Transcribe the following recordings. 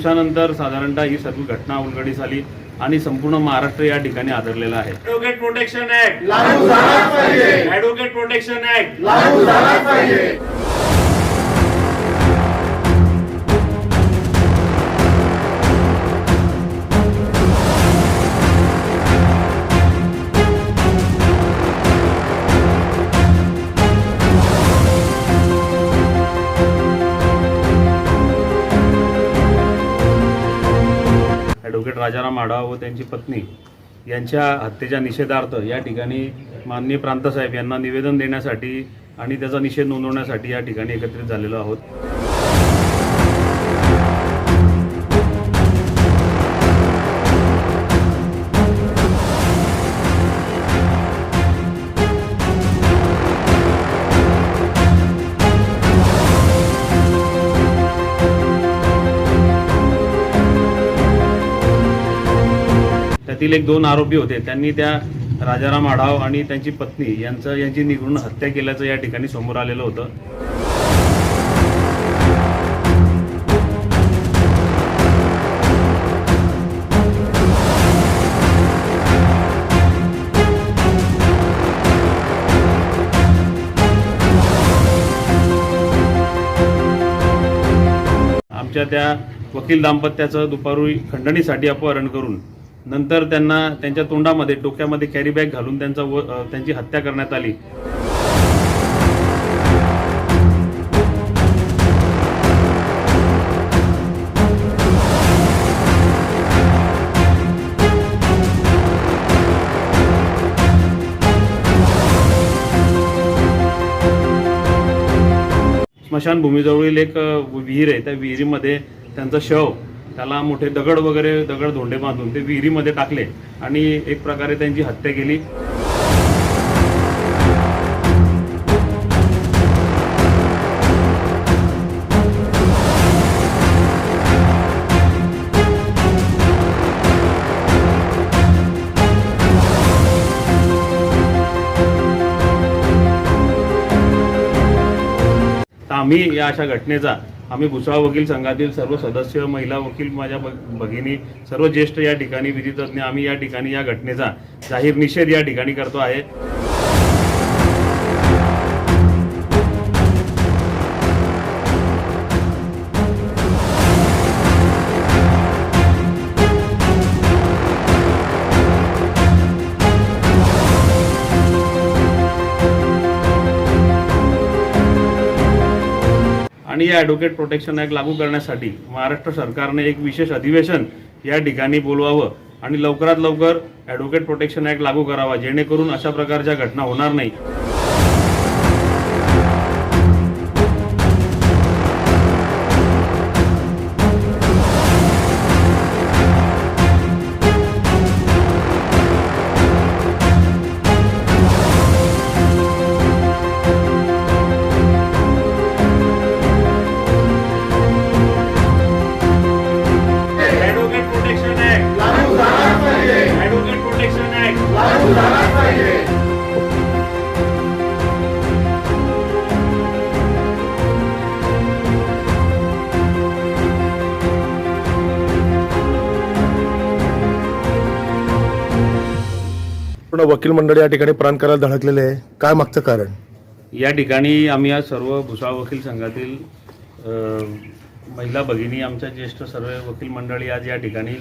दिवसानंतर साधारणतः ही सर्व घटना उलगडीस आली आणि संपूर्ण महाराष्ट्र या ठिकाणी आदरलेला आहे. ऍडव्होकेट प्रोटेक्शन ऍक्ट लागू झालाच पाहिजे. ऍडव्होकेट प्रोटेक्शन ऍक्ट लागू झालाच पाहिजे. राजाराम आढाव व त्यांची पत्नी यांच्या हत्येच्या निषेधार्थ या ठिकाणी माननीय प्रांतसाहेब यांना निवेदन देण्यासाठी आणि त्याचा निषेध नोंदवण्यासाठी या ठिकाणी एकत्रित झालेलो आहोत. त्यातील एक दोन आरोपी होते. त्यांनी त्या राजाराम आढाव आणि त्यांची पत्नी यांचं यांची निघून हत्या केल्याचं या ठिकाणी समोर आलेलं होतं. आमच्या त्या वकील दाम्पत्याचं दुपारी खंडणीसाठी अपहरण करून नंतर त्यांना त्यांच्या तोंडामध्ये डोक्यामध्ये कॅरी बॅग घालून त्यांचा व त्यांची हत्या करण्यात आली. स्मशानभूमीजवळील एक विहीर आहे. त्या विहिरीमध्ये त्यांचं शव त्याला मोठे दगड वगैरे दगड धोंडे बांधून ते विहिरीमध्ये टाकले आणि एक प्रकारे त्यांची हत्या केली. तर आम्ही या अशा घटनेचा आम्ही भुसावळ वकील संघातील सर्व सदस्य महिला वकील माझ्या भगिनी सर्व ज्येष्ठ या ठिकाणी विधितज्ञ आम्ही या ठिकाणी या घटनेचा जाहीर निषेध या ठिकाणी करतो आहे. आणि या ॲडव्होकेट प्रोटेक्शन ॲक्ट लागू करण्यासाठी महाराष्ट्र सरकारने एक विशेष अधिवेशन या ठिकाणी बोलवावं आणि लवकरात लवकर ॲडव्होकेट प्रोटेक्शन ॲक्ट लागू करावा जेणेकरून अशा प्रकारच्या घटना होणार नाही. पूर्ण वकील मंडळ या ठिकाणी प्राण करायला धडकलेले आहे. काय मागचं कारण? या ठिकाणी आम्ही आज सर्व भुसा वकील संघातील अ, महिला भगिनी आमच्या ज्येष्ठ सर्व वकील मंडळी आज या ठिकाणी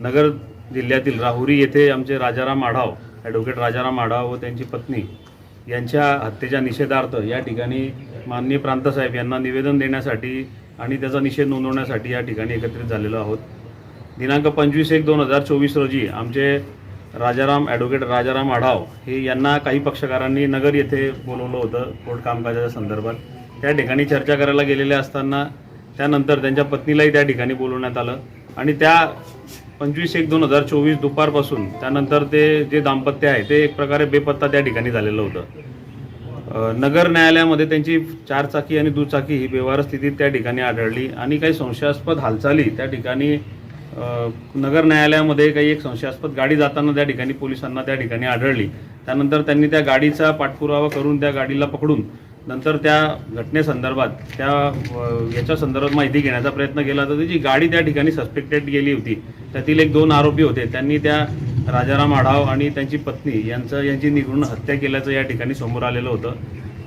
नगर जिल्ह्यातील राहुरी येथे आमचे राजाराम आढाव ॲडव्होकेट राजाराम आढाव व त्यांची पत्नी यांच्या हत्येच्या निषेधार्थ या ठिकाणी माननीय प्रांतसाहेब यांना निवेदन देण्यासाठी आणि त्याचा निषेध नोंदवण्यासाठी या ठिकाणी एकत्रित झालेलो आहोत. दिनांक पंचवीस एक दोन हजार चोवीस रोजी आमचे राजाराम ॲडव्होकेट राजाराम आढाव हे यांना काही पक्षकारांनी नगर येथे बोलवलं होतं कोर्ट कामकाजाच्या संदर्भात. त्या ठिकाणी चर्चा करायला गेलेले असताना त्यानंतर त्यांच्या पत्नीलाही त्या ठिकाणी बोलवण्यात आलं. आणि त्या पंचवीस एक दोन हजार चोवीस दुपारपासून त्यानंतर ते जे दाम्पत्य आहे ते एक प्रकारे बेपत्ता त्या ठिकाणी झालेलं होतं. नगर न्यायालयामध्ये त्यांची चार चाकी आणि दुचाकी ही व्यवहार स्थितीत त्या ठिकाणी आढळली आणि काही संशयास्पद हालचाली त्या ठिकाणी नगर न्यायालयामध्ये काही एक संशयास्पद गाडी जाताना त्या ठिकाणी पोलिसांना त्या ठिकाणी आढळली. त्यानंतर त्यांनी त्या गाडीचा पाठपुरावा करून त्या गाडीला पकडून नंतर त्या घटनेसंदर्भात त्या याच्या संदर्भात माहिती घेण्याचा प्रयत्न केला. तर जी गाडी त्या ठिकाणी सस्पेक्टेड गेली होती त्यातील एक दोन आरोपी होते. त्यांनी त्या राजाराम आढाव आणि त्यांची पत्नी यांचं यांची निघून हत्या केल्याचं या ठिकाणी समोर आलेलं होतं.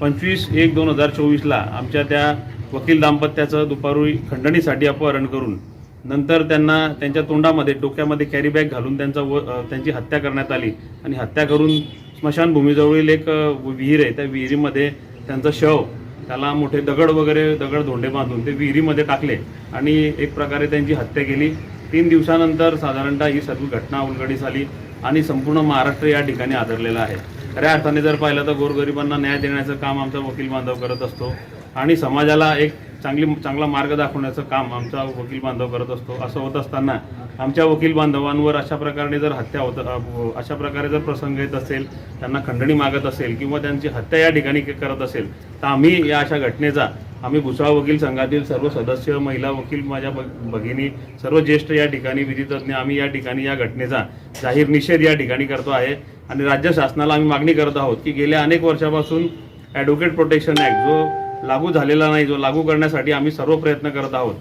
पंचवीस एक दोन हजार चोवीसला आमच्या त्या वकील दाम्पत्याचं दुपारी खंडणीसाठी अपहरण करून नंतर त्यांना त्यांच्या तोंडामध्ये डोक्यामध्ये कॅरी बॅग घालून त्यांचा व त्यांची हत्या करण्यात आली. आणि हत्या करून स्मशानभूमीजवळील एक विहीर आहे. त्या विहिरीमध्ये त्यांचं शव त्याला मोठे दगड वगैरे दगड धोंडे बांधून ते विहिरीमध्ये टाकले. आणि एक प्रकारे त्यांची हत्या केली. तीन दिवसानंतर साधारणतः ही सर्व घटना उलगडीस आली आणि संपूर्ण महाराष्ट्र या ठिकाणी आदरलेला आहे. खऱ्या अर्थाने जर पाहिलं तर गोरगरिबांना न्याय देण्याचं काम आमचा वकील बांधव करत असतो. आणि समाजाला एक चांगली चांगला मार्ग दाखवण्याचं काम आमचा वकील बांधव करत असतो. असं होत असताना आमच्या वकील बांधवांवर अशा प्रकारे जर हत्या होत अशा प्रकारे जर प्रसंग येत असेल त्यांना खंडणी मागत असेल किंवा त्यांची हत्या या ठिकाणी करत असेल तर आम्ही या अशा घटनेचा आम्ही भुसावळ वकील संघातील सर्व सदस्य महिला वकील माझ्या भगिनी सर्व ज्येष्ठ या ठिकाणी विधितज्ञ आम्ही या ठिकाणी या घटनेचा जाहीर निषेध या ठिकाणी करतो आहे. आणि राज्य शासनाला आम्ही मागणी करत आहोत की गेल्या अनेक वर्षापासून ॲडव्होकेट प्रोटेक्शन ॲक्ट जो लागू झालेला नाही जो लागू करण्यासाठी आम्ही सर्व प्रयत्न करत आहोत.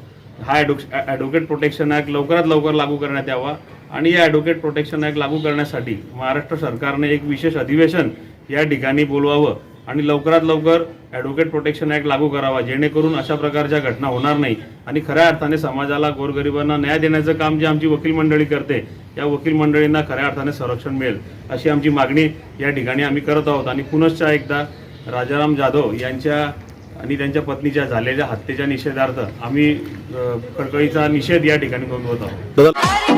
हा ॲडोक्श ॲडव्होकेट प्रोटेक्शन ॲक्ट लवकरात लवकर लागू करण्यात यावा आणि या ॲडव्होकेट प्रोटेक्शन ॲक्ट लागू करण्यासाठी महाराष्ट्र सरकारने एक विशेष अधिवेशन या ठिकाणी बोलवावं आणि लवकरात लवकर ॲडव्होकेट प्रोटेक्शन ॲक्ट लागू करावा जेणेकरून अशा प्रकारच्या घटना होणार नाही. आणि खऱ्या अर्थाने समाजाला गोरगरिबांना न्याय देण्याचं काम जे आमची वकील मंडळी करते या वकील मंडळींना खऱ्या अर्थाने संरक्षण मिळेल अशी आमची मागणी या ठिकाणी आम्ही करत आहोत. आणि पुनश्च एकदा राजाराम जाधव यांच्या आणि त्यांच्या पत्नीच्या झालेल्या हत्येच्या निषेधार्थ आम्ही अ, कळकळीचा निषेध या ठिकाणी नोंदवत आहोत.